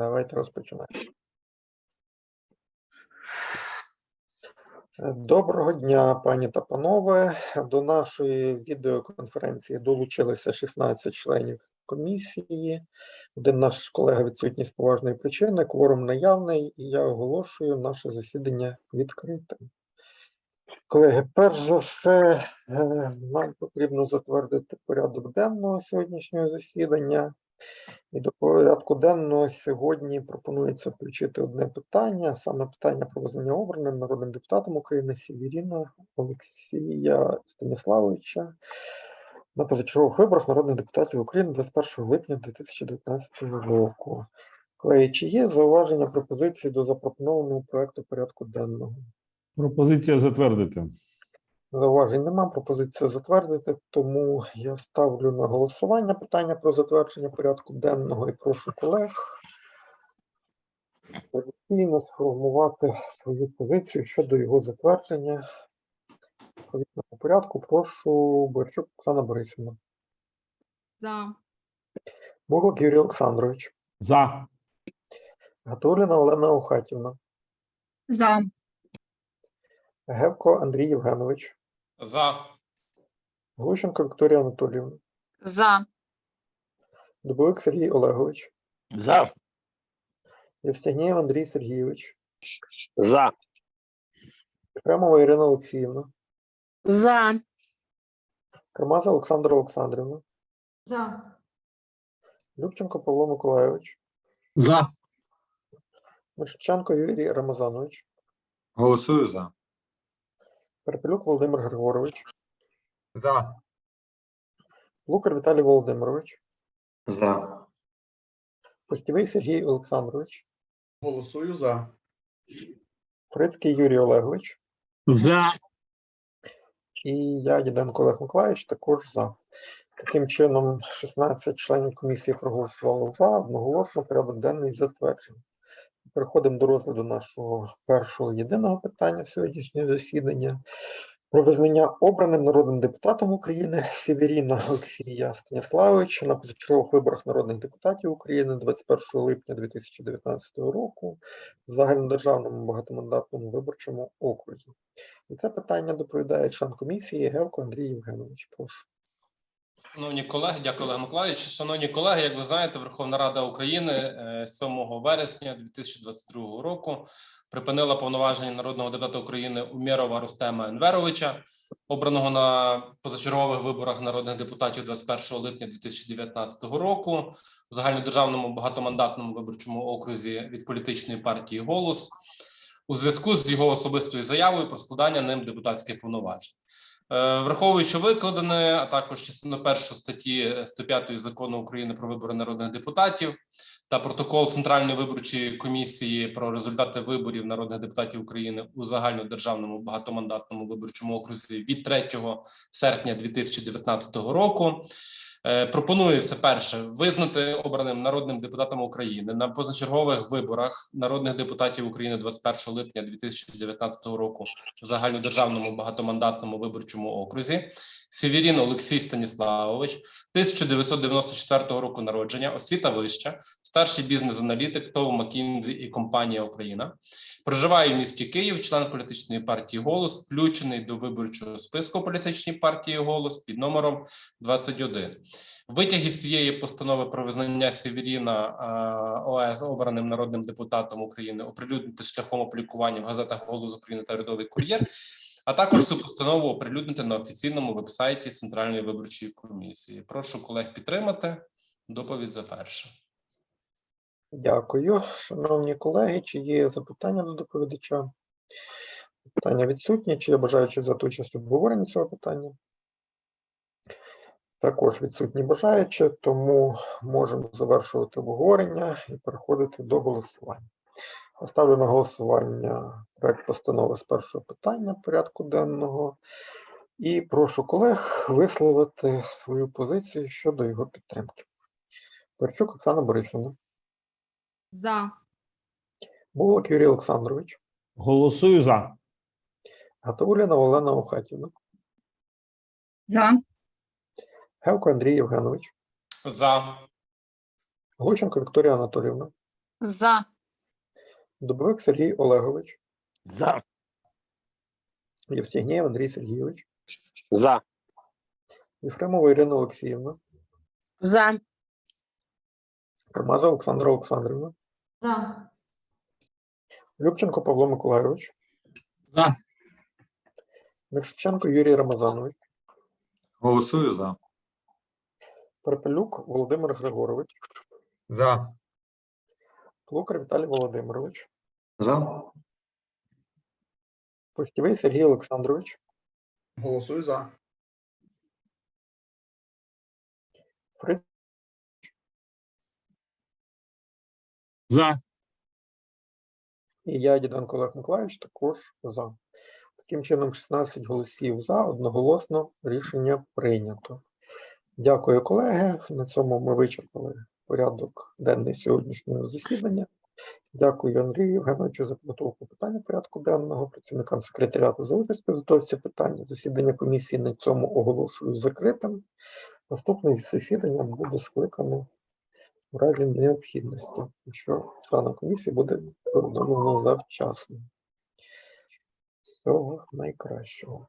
Давайте розпочинаємо. Доброго дня, пані та панове. До нашої відеоконференції долучилися 16 членів комісії. Один наш колега відсутній з поважної причини, кворум наявний, і я оголошую наше засідання відкритим. Колеги, перш за все, е, нам потрібно затвердити порядок денного сьогоднішнього засідання. І до порядку денного сьогодні пропонується включити одне питання, саме питання про визнання обраним народним депутатом України Сєвєріна Олексія Станіславовича на позачергових виборах народних депутатів України 21 липня 2019 року. Колеги, чи є зауваження пропозиції до запропонованого проекту порядку денного? Пропозиція затвердити. Зауважень нема, пропозиція затвердити, тому я ставлю на голосування питання про затвердження порядку денного і прошу колег професійно сформувати свою позицію щодо його затвердження. Відповідно по порядку, прошу Борчук Оксана Борисівна. За. Буглак Юрій Олександрович, За. Гатуліна Олена Охатівна, За. Гевко Андрій Євгенович, За. Глущенко Вікторія Анатоліївна, За. Дубовик Сергій Олегович, За. Євстігнєєв Андрій Сергійович, За. Ефремова Ірина Олексіївна, За. Кармаза Олександра Олександрівна, За. Любченко Павло Миколайович, За. Мишченко Юрій Рамазанович, Голосую за. Перепелюк Володимир Григорович, За. Лукар Віталій Володимирович, За. Постівий Сергій Олександрович, Голосую за. Фрицький Юрій Олегович За. і я, Єденко Олег Миколаївич, також за. Таким чином, 16 членів комісії проголосувало за, одноголосно порядок денний затверджений. Переходимо до розгляду нашого першого єдиного питання сьогоднішнього засідання про визнання обраним народним депутатом України Сєвєріна Олексія Станіславовича на позачергових виборах народних депутатів України 21 липня 2019 року в загальнодержавному багатомандатному виборчому окрузі. І це питання доповідає член комісії Гевко Андрій Євгенович. Прошу. Шановні колеги, дякую Олег Миколаївич. Шановні колеги, як ви знаєте, Верховна Рада України е, 7 вересня 2022 року припинила повноваження народного депутата України Умєрова Рустема Енверовича, обраного на позачергових виборах народних депутатів 21 липня 2019 року в загальнодержавному багатомандатному виборчому окрузі від політичної партії Голос у зв'язку з його особистою заявою про складання ним депутатських повноважень. Е, Враховуючи викладене, а також частину першу статті 105 закону України про вибори народних депутатів та протокол Центральної виборчої комісії про результати виборів народних депутатів України у загальнодержавному багатомандатному виборчому окрузі від 3 серпня 2019 року. Е, Пропонується перше визнати обраним народним депутатом України на позачергових виборах народних депутатів України 21 липня 2019 року в загальнодержавному багатомандатному виборчому окрузі. Сєвєрін Олексій Станіславович, 1994 року народження, освіта вища, старший бізнес-аналітик ТОВ Макінзі і компанія Україна. Проживає в місті Київ, член політичної партії Голос, включений до виборчого списку політичної партії Голос під номером 21. Витяг із цієї постанови про визнання Сєвєріна а, ОС обраним народним депутатом України оприлюднити шляхом опублікування в газетах Голос України та Рядовий кур'єр, а також цю постанову оприлюднити на офіційному вебсайті Центральної виборчої комісії. Прошу колег підтримати. Доповідь за перше. Дякую, шановні колеги. Чи є запитання до доповідача? Питання відсутні. Чи є бажаючі взяти участь у обговоренні цього питання? Також відсутні бажаючі, тому можемо завершувати обговорення і переходити до голосування. Я ставлю на голосування проект постанови з першого питання порядку денного і прошу колег висловити свою позицію щодо його підтримки. Перчук Оксана Борисівна. За. Булак Юрій Олександрович, Голосую за. Гатауліна Олена Охатівна, За. Гевко Андрій Євгенович, За. Глущенко Вікторія Анатоліївна, За. Дубовик Сергій Олегович, За. Євстігнєєв Андрій Сергійович, За. Єфремова Ірина Олексіївна, За. Кармаза Олександра Олександрівна, За. Любченко Павло Миколайович, За. Миршиченко Юрій Рамазанович, Голосую за. Перепелюк Володимир Григорович, За. Плукар Віталій Володимирович, За. Постівий Сергій Олександрович, Голосую за. Фрид За. і я, Діденко Олег Миколаївич, також за. Таким чином, 16 голосів за, одноголосно рішення прийнято. Дякую, колеги. На цьому ми вичерпали порядок денний сьогоднішнього засідання. Дякую Андрію Євгеновичу за підготовку питання порядку денного, працівникам секретаріату за участь у підготовці питання. Засідання комісії на цьому оголошую закритим. Наступне засідання буде скликане в разі необхідності, якщо членам комісії буде повідомлено завчасно. Всього найкращого.